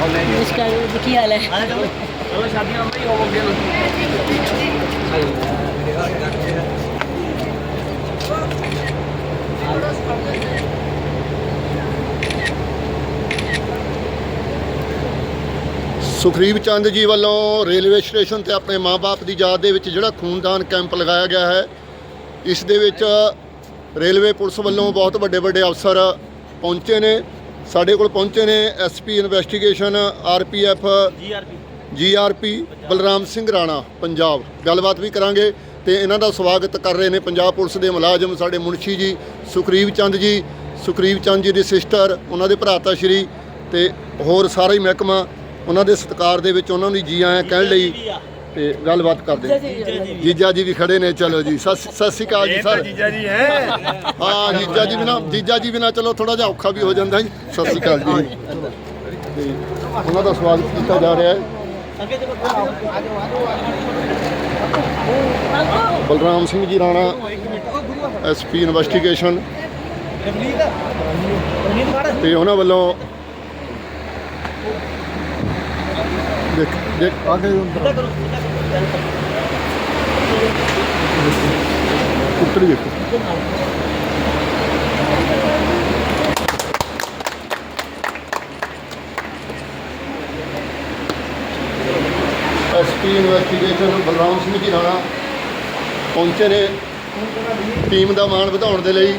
ਨਮਸਕਾਰ ਕੀ ਹਾਲ ਹੈ? ਚਲੋ ਸ਼ਾਦੀਆਂ ਅੰਦਰ ਹੀ ਹੋਵੋਗੇ ਸੁਖਰੀਵ ਚੰਦ ਜੀ ਵੱਲੋਂ ਰੇਲਵੇ ਸਟੇਸ਼ਨ ਤੇ ਆਪਣੇ ਮਾਪੇ ਦੀ ਯਾਦ ਦੇ ਵਿੱਚ ਜਿਹੜਾ ਖੂਨਦਾਨ ਕੈਂਪ ਲਗਾਇਆ ਗਿਆ ਹੈ, ਇਸ ਦੇ ਵਿੱਚ ਰੇਲਵੇ ਪੁਲਿਸ ਵੱਲੋਂ ਬਹੁਤ ਵੱਡੇ ਵੱਡੇ ਅਫਸਰ ਪਹੁੰਚੇ ਨੇ। ਸਾਡੇ ਕੋਲ ਪਹੁੰਚੇ ਨੇ SP investigation RPF GRP. GRP Balram Singh Rana Punjab. ਗੱਲਬਾਤ ਵੀ ਕਰਾਂਗੇ ਤੇ ਇਹਨਾਂ ਦਾ ਸਵਾਗਤ ਕਰ ਰਹੇ ਨੇ ਪੰਜਾਬ ਪੁਲਿਸ ਦੇ ਮੁਲਾਜ਼ਮ ਸਾਡੇ ਮੁਨਸ਼ੀ ਜੀ ਸੁਖਰੀਵ ਚੰਦ ਜੀ। ਸੁਖਰੀਵ ਚੰਦ ਜੀ ਦੀ ਸਿਸਟਰ ਉਹਨਾਂ ਦੇ ਭਰਾਤਾ ਸ਼੍ਰੀ ਤੇ ਹੋਰ ਸਾਰਾ ਹੀ ਮਹਿਕਮਾ ਉਹਨਾਂ ਦੇ ਸਤਿਕਾਰ ਦੇ ਵਿੱਚ ਉਹਨਾਂ ਨੂੰ ਜੀ ਆਇਆਂ ਕਹਿਣ ਲਈ ਤੇ ਗੱਲਬਾਤ ਕਰਦੇ ਹਾਂ। ਜੀਜਾ ਜੀ ਵੀ ਖੜੇ ਨੇ ਚਲੋ ਜੀ। ਸਤਿ ਸਤਿ ਸ਼੍ਰੀ ਅਕਾਲ ਜੀ ਸਰ। ਜੀਜਾ ਜੀ ਹੈ। ਹਾਂ ਜੀਜਾ ਜੀ ਬਿਨਾ ਜੀਜਾ ਜੀ ਬਿਨਾ ਚਲੋ ਥੋੜਾ ਜਿਹਾ ਔਖਾ ਵੀ ਹੋ ਜਾਂਦਾ ਜੀ। ਸਤਿ ਸ਼੍ਰੀ ਅਕਾਲ ਜੀ। ਤੇ ਉਹਨਾਂ ਦਾ ਸਵਾਗਤ ਕੀਤਾ ਜਾ ਰਿਹਾ ਹੈ। Balram Singh ji Rana SP investigation. ਤੇ ਉਹਨਾਂ ਵੱਲੋਂ ਦੇਖ ਦੇਖ ਆਗੇ ਉੱਤਰ ਦੇਖੋ। ਐਸਪੀ ਇਨਵੈਸਟੀਗੇਸ਼ਨ ਬਲਰਾਮ ਸਿੰਘ ਜੀ ਰਾਣਾ ਪਹੁੰਚੇ ਨੇ। ਟੀਮ ਦਾ ਮਾਣ ਵਧਾਉਣ ਦੇ ਲਈ।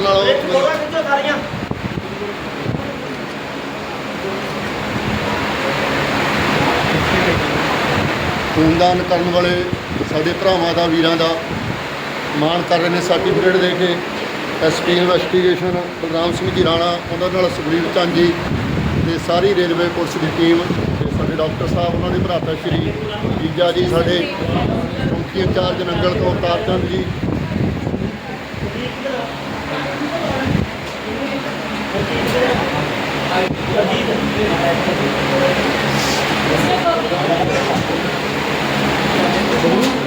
ਨਾਲ ਖੂਨਦਾਨ ਕਰਨ ਵਾਲੇ ਸਾਡੇ ਭਰਾਵਾਂ ਦਾ ਵੀਰਾਂ ਦਾ ਮਾਣ ਕਰ ਰਹੇ ਨੇ ਸਰਟੀਫਿਕੇਟ ਦੇ ਕੇ। ਐਸਪੀ ਇਨਵੈਸਟੀਗੇਸ਼ਨ ਬਲਰਾਮ ਸਿੰਘ ਜੀ ਰਾਣਾ ਉਹਨਾਂ ਨਾਲ ਸੁਖਬੀਰ ਚੰਦ ਜੀ ਤੇ ਸਾਰੀ ਰੇਲਵੇ ਪੁਲਿਸ ਦੀ ਟੀਮ ਤੇ ਸਾਡੇ ਡਾਕਟਰ ਸਾਹਿਬ, ਉਹਨਾਂ ਦੇ ਭਰਾਤਾ ਸ਼੍ਰੀ ਜੀਜਾ ਜੀ, ਸਾਡੇ ਚੌਂਕੀ ਇੰਚਾਰਜ ਨੰਗਲ ਤੋਂ ਅਵਤਾਰ ਚੰਦ ਜੀ। ਕਮਲ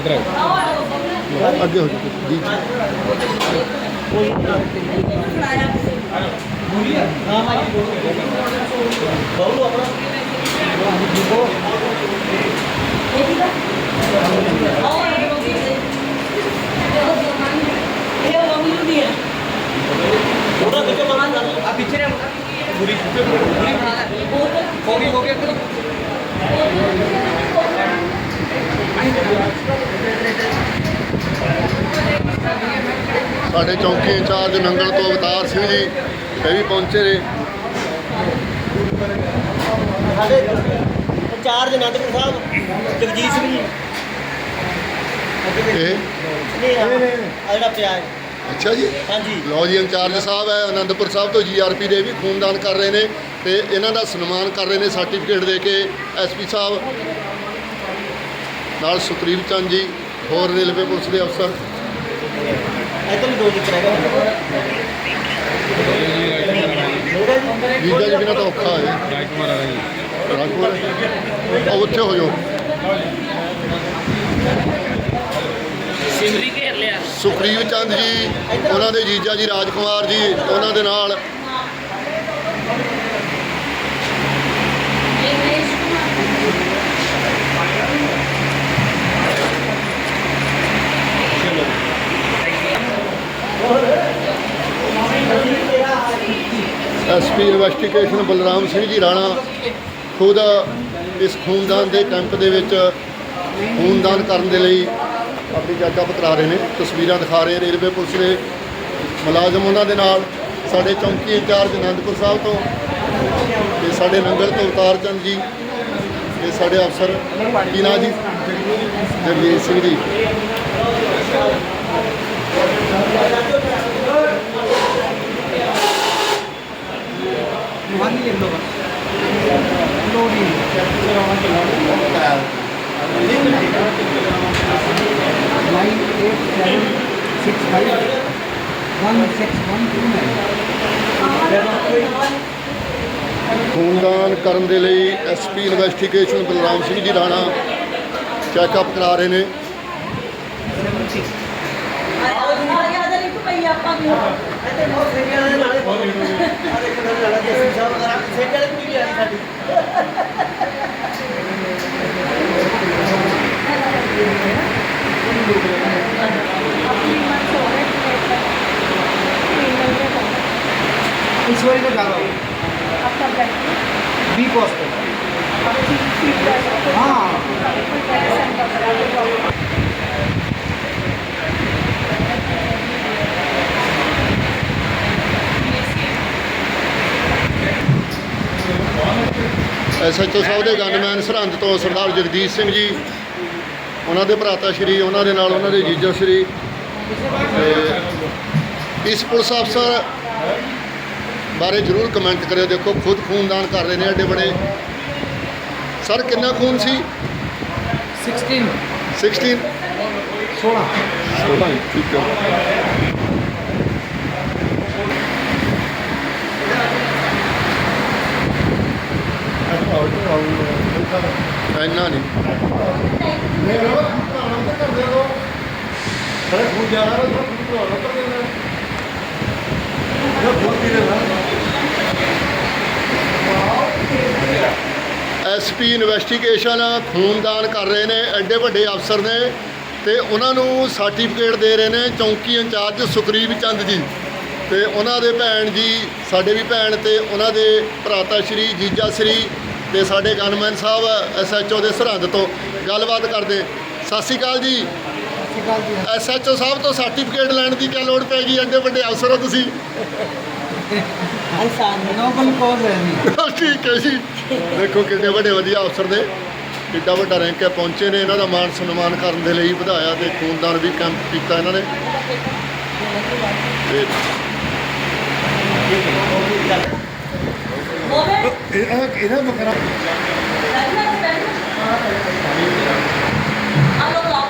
ਇਧਰ ਅੱਗੇ ਹੋ ਜੀ ਜੀ ਹੋ ਗਈ ਹੋ ਗਈ ਸਾਡੇ ਚੌਂਕੀ ਇੰਚਾਰਜ ਨੰਗਲ ਤੋਂ ਅਵਤਾਰ ਸਿੰਘ ਜੀ ਇਹ ਵੀ ਪਹੁੰਚੇ ਨੇ। ਸਾਡੇ ਇੰਚਾਰਜ ਅਨੰਦਪੁਰ ਸਾਹਿਬ ਜਗਜੀਤ ਸਿੰਘ ਜੀ। ਇਹ? ਨਹੀਂ ਆ ਜਿਹੜਾ ਪਿਆ ਹੈ। ਅੱਛਾ ਜੀ। ਹਾਂਜੀ। ਲਓ ਜੀ ਇੰਚਾਰਜ ਸਾਹਿਬ ਹੈ ਆਨੰਦਪੁਰ ਸਾਹਿਬ ਤੋਂ ਜੀਆਰਪੀ ਦੇ ਵੀ ਖੂਨਦਾਨ ਕਰ ਰਹੇ ਨੇ ਤੇ ਇਹਨਾਂ ਦਾ ਸਨਮਾਨ ਕਰ ਰਹੇ ਨੇ ਸਰਟੀਫਿਕੇਟ ਦੇ ਕੇ ਐਸਪੀ ਸਾਹਿਬ। ਨਾਲ ਸੁਖਰੀਵ ਚੰਦ ਜੀ ਹੋਰ ਰੇਲਵੇ ਪੁਲਿਸ ਦੇ ਅਫਸਰ? ਇੱਧਰ ਵੀ ਦੋ ਜਿੱਤ ਹੈਗਾ ਜੀਜਾ ਜੀ ਬਿਨਾਂ ਤਾਂ ਔਖਾ ਹੈ। ਰਾਜਕੁਮਾਰ ਉਹ ਉੱਥੇ ਹੋ ਜਾਓ ਸਿਮਰੀ ਘੇਰ ਲਿਆ। ਸੁਖਰੀਵ ਚੰਦ ਜੀ ਉਹਨਾਂ ਦੇ ਜੀਜਾ ਜੀ ਰਾਜਕੁਮਾਰ ਜੀ ਉਹਨਾਂ ਦੇ ਨਾਲ ਐਸਪੀ ਇਨਵੈਸਟੀਗੇਸ਼ਨ ਬਲਰਾਮ ਸਿੰਘ ਜੀ ਰਾਣਾ ਖੁਦ ਇਸ ਖੂਨਦਾਨ ਦੇ ਕੈਂਪ ਦੇ ਵਿੱਚ ਖੂਨਦਾਨ ਕਰਨ ਦੇ ਲਈ ਆਪਣੀ ਚੈੱਕਅਪ ਪਤਰਾ ਰਹੇ ਨੇ। ਤਸਵੀਰਾਂ ਦਿਖਾ ਰਹੇ ਰੇਲਵੇ ਪੁਲਿਸ ਦੇ ਮੁਲਾਜ਼ਮ ਉਹਨਾਂ ਦੇ ਨਾਲ, ਸਾਡੇ ਚੌਂਕੀ ਇੰਚਾਰਜ ਅਨੰਦਪੁਰ ਸਾਹਿਬ ਤੋਂ ਤੇ ਸਾਡੇ ਨੰਗਲ ਤੋਂ ਅਵਤਾਰ ਚੰਦ ਜੀ ਇਹ ਸਾਡੇ ਅਫਸਰ ਕੀ ਜੀ, ਜਗਜੀਤ ਸਿੰਘ ਜੀ। वहाँ नहीं लिख लो बस nine eight seven six five one six one two nine ਖੂਨਦਾਨ ਕਰਨ ਦੇ ਲਈ SP investigation Balram Singh ji Rana checkup ਕਰਾ ਰਹੇ ਨੇ ਇੱਥੇ ਬਹੁਤ ਸੇਵੀਆਂ ਦੇ ਨਾਲੇ ਬਹੁਤ ਆ ਦੇਖੋ ਨਾਲ ਨਾਲੇ ਦੇਸੀ ਸਾਹਿਬ ਵਗੈਰਾ ਸੇਵੀਆਂ ਵਾਲੀ ਕੁੜੀ ਵੀ ਆ ਰਹੀ ਸਾਡੀ इस बारी तो जा रहा हूँ बी कॉस्ट हाँ ਐਸਐਚਓ ਸਾਹਿਬ ਦੇ ਗਨਮੈਨ ਸਰਹੰਦ ਤੋਂ ਸਰਦਾਰ ਜਗਦੀਸ਼ ਸਿੰਘ ਜੀ ਉਹਨਾਂ ਦੇ ਭਰਾਤਾ ਸ਼੍ਰੀ ਉਹਨਾਂ ਦੇ ਨਾਲ ਉਹਨਾਂ ਦੇ ਜੀਜਾ ਸ਼੍ਰੀ। ਇਸ ਪੁਲਿਸ ਅਫਸਰ ਬਾਰੇ ਜਰੂਰ ਕਮੈਂਟ ਕਰਿਓ ਦੇਖੋ ਖੁਦ ਖੂਨਦਾਨ ਕਰ ਰਹੇ ਨੇ ਐਡੇ ਬੜੇ। ਸਰ ਕਿੰਨਾ ਖੂਨ ਸੀ? 16 16 16 ਇੰਨਾ ਨਹੀਂ। ਐਸਪੀ ਇਨਵੈਸਟੀਗੇਸ਼ਨ ਖੂਨਦਾਨ ਕਰ ਰਹੇ ਨੇ, ਐਡੇ ਵੱਡੇ ਅਫਸਰ ਨੇ ਤੇ ਉਹਨਾਂ ਨੂੰ ਸਰਟੀਫਿਕੇਟ ਦੇ ਰਹੇ ਨੇ ਚੌਂਕੀ ਇੰਚਾਰਜ ਸੁਖਰੀਬ ਚੰਦ ਜੀ। ਤੇ ਉਹਨਾਂ ਦੇ ਭੈਣ ਜੀ, ਸਾਡੇ ਵੀ ਭੈਣ ਤੇ ਉਹਨਾਂ ਦੇ ਭਰਾਤਾ ਸ਼੍ਰੀ ਜੀਜਾ ਸ਼੍ਰੀ ਤੇ ਸਾਡੇ ਗਨਮੈਨ ਸਾਹਿਬ ਐਸ ਐਚ ਓ ਦੇ ਸਰਹੰਦ ਤੋਂ ਗੱਲਬਾਤ ਕਰਦੇ। ਸਤਿ ਸ਼੍ਰੀ ਅਕਾਲ ਜੀ। ਐਸਐਚਓ ਸਾਹਿਬ ਤੋਂ ਸਰਟੀਫਿਕੇਟ ਲੈਣ ਦੀ ਕੀ ਲੋੜ ਪੈ ਗਈ? ਐਡੇ ਵੱਡੇ ਅਫਸਰ ਹੋ ਤੁਸੀਂ। ਠੀਕ ਹੈ ਜੀ। ਦੇਖੋ ਕਿੰਨੇ ਵੱਡੇ ਵਧੀਆ ਅਫਸਰ ਨੇ। ਕਿੱਡਾ ਵੱਡਾ ਰੈਂਕ ਹੈ ਪਹੁੰਚੇ ਨੇ ਇਹਨਾਂ ਦਾ ਮਾਨ ਸਨਮਾਨ ਕਰਨ ਦੇ ਲਈ ਵਧਾਇਆ ਤੇ ਖੂਨਦਾਨ ਵੀ ਕੈਂਪ ਕੀਤਾ ਇਹਨਾਂ ਨੇ। ਇਹ ਇਹਨਾਂ ਬਕਰਾ ਆ ਲੋ ਲਓ